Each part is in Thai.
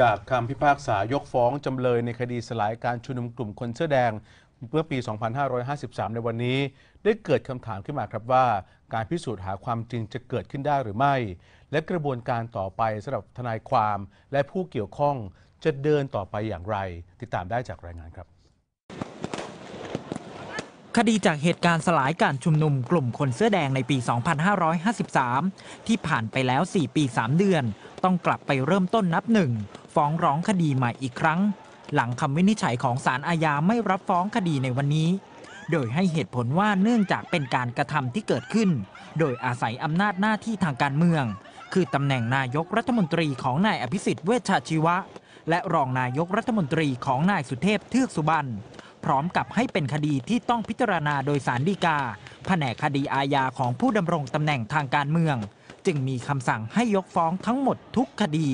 จากคำพิพากษายกฟ้องจำเลยในคดีสลายการชุมนุมกลุ่มคนเสื้อแดงเมื่อปี 2553 ในวันนี้ ได้เกิดคำถามขึ้นมาครับว่า การพิสูจน์หาความจริงจะเกิดขึ้นได้หรือไม่ และกระบวนการต่อไปสำหรับทนายความและผู้เกี่ยวข้องจะเดินต่อไปอย่างไร ติดตามได้จากรายงานครับ คดีจากเหตุการณ์สลายการชุมนุมกลุ่มคนเสื้อแดงในปี 2553 ที่ผ่านไปแล้ว 4 ปี 3 เดือน ต้องกลับไปเริ่มต้นนับหนึ่ง ฟ้องร้องคดีใหม่อีกครั้ง หลังคำวินิจฉัยของศาลอาญาไม่รับฟ้องคดีในวันนี้ โดยให้เหตุผลว่าเนื่องจากเป็นการกระทำที่เกิดขึ้น โดยอาศัยอำนาจหน้าที่ทางการเมือง คือตำแหน่งนายกรัฐมนตรีของนายอภิสิทธิ์เวชชาชีวะ และรองนายกรัฐมนตรีของนายสุเทพเทือกสุบรรณ พร้อมกับให้เป็นคดีที่ต้องพิจารณาโดยสารดีกา แผนกคดีอาญาของผู้ดำรงตำแหน่งทางการเมือง จึงมีคำสั่งให้ยกฟ้องทั้งหมดทุกคดี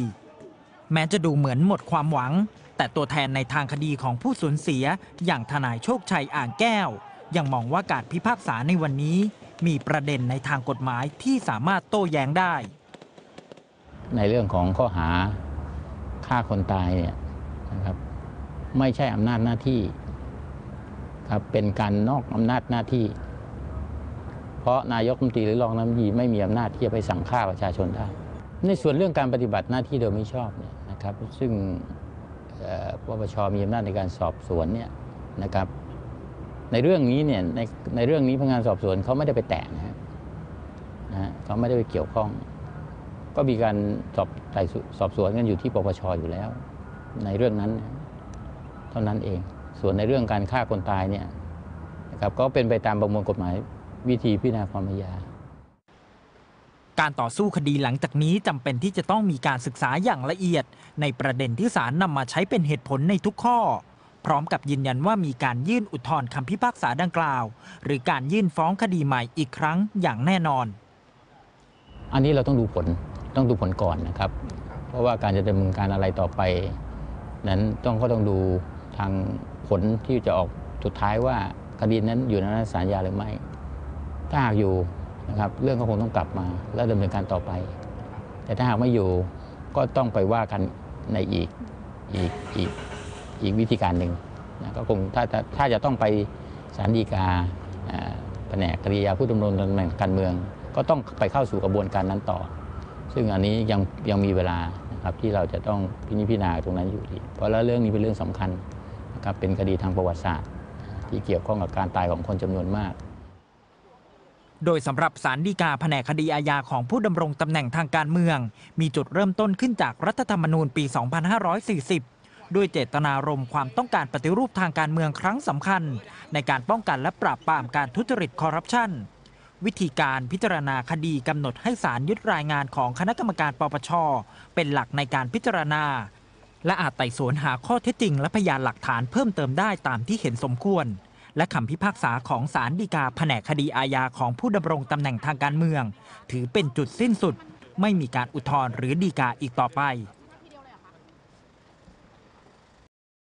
แม้จะดูเหมือนหมดความหวัง แต่ตัวแทนในทางคดีของผู้สูญเสีย อย่างทนายโชคชัยอ่างแก้ว ยังมองว่าการพิพากษาในวันนี้ มีประเด็นในทางกฎหมายที่สามารถโต้แย้งได้ ในเรื่องของข้อหาฆ่าคนตายเนี่ยนะครับไม่ใช่อำนาจหน้าที่ ครับเป็นการนอกอำนาจหน้าที่ เพราะนายกรัฐมนตรีหรือรองนายกรัฐมนตรีไม่มีอำนาจที่จะไปสั่งฆ่าประชาชนได้ ในส่วนเรื่องการปฏิบัติหน้าที่โดยไม่ชอบเนี่ยนะครับ ซึ่งปปชมีอำนาจในการสอบสวนเนี่ยนะครับ ในเรื่องนี้เนี่ยในในเรื่องนี้พนักงานสอบสวนเขาไม่ได้ไปแตะนะฮะนะเขาไม่ได้ไปเกี่ยวข้อง ก็มีการสอบไต่สอบสวนกันอยู่ที่ปปชอยู่แล้ว ในเรื่องนั้น เท่านั้นเอง ส่วนในเรื่องการฆ่าคนตายเนี่ยนะครับก็เป็นไปตามประมวลกฎหมายวิธีพิจารณาความอาญาการต่อสู้คดีหลังจากนี้จำเป็นที่จะต้องมีการศึกษาอย่างละเอียด ในประเด็นที่ศาลนำมาใช้เป็นเหตุผลในทุกข้อ พร้อมกับยืนยันว่ามีการยื่นอุทธรณ์คำพิพากษาดังกล่าว หรือการยื่นฟ้องคดีใหม่อีกครั้งอย่างแน่นอน อันนี้เราต้องดูผลต้องดูผลก่อนนะครับ เพราะว่าการจะดำเนินการอะไรต่อไป นั้นต้องก็ต้องดูทาง ผลที่จะออกสุดท้ายว่าคดีนั้นอยู่ในอำนาจศาลยาหรือไม่ ถ้าหากอยู่นะครับเรื่องก็คงต้องกลับมา แล้วดำเนินการต่อไป แต่ถ้าหากไม่อยู่ก็ต้องไปว่ากันในอีกอีกอีกอีกวิธีการหนึ่งนะก็คงถ้าถ้าถ้าจะต้องไปศาลฎีกาแผนกคดียาผู้ดำรงตำแหน่งการเมือง ก็ต้องไปเข้าสู่กระบวนการนั้นต่อ ซึ่งอันนี้ยังยังมีเวลานะครับที่เราจะต้องพินิจพิจารณาตรงนั้นอยู่ดีเพราะแล้วเรื่องนี้เป็นเรื่องสำคัญ นะครับเป็นคดีทางประวัติศาสตร์ ที่เกี่ยวข้องกับการตายของคนจำนวนมาก โดยสำหรับสารดีกาแผนกคดีอาญาของผู้ดำรงตำแหน่งทางการเมือง มีจุดเริ่มต้นขึ้นจากรัฐธรรมนูญปี 2540 ด้วยเจตนารมณ์ความต้องการปฏิรูปทางการเมืองครั้งสำคัญ ในการป้องกันและปราบปรามการทุจริตคอร์รัปชันวิธีการพิจารณาคดีกำหนดให้ศาลยึดรายงานของคณะกรรมการปปช เป็นหลักในการพิจารณา และอาจไต่สวนหาข้อเท็จจริง และพยานหลักฐานเพิ่มเติมได้ตามที่เห็นสมควร และคำพิพากษาของศาลฎีกาแผนกคดีอาญาของผู้ดำรงตำแหน่งทางการเมือง ถือเป็นจุดสิ้นสุด ไม่มีการอุทธรณ์หรือฎีกาอีกต่อไป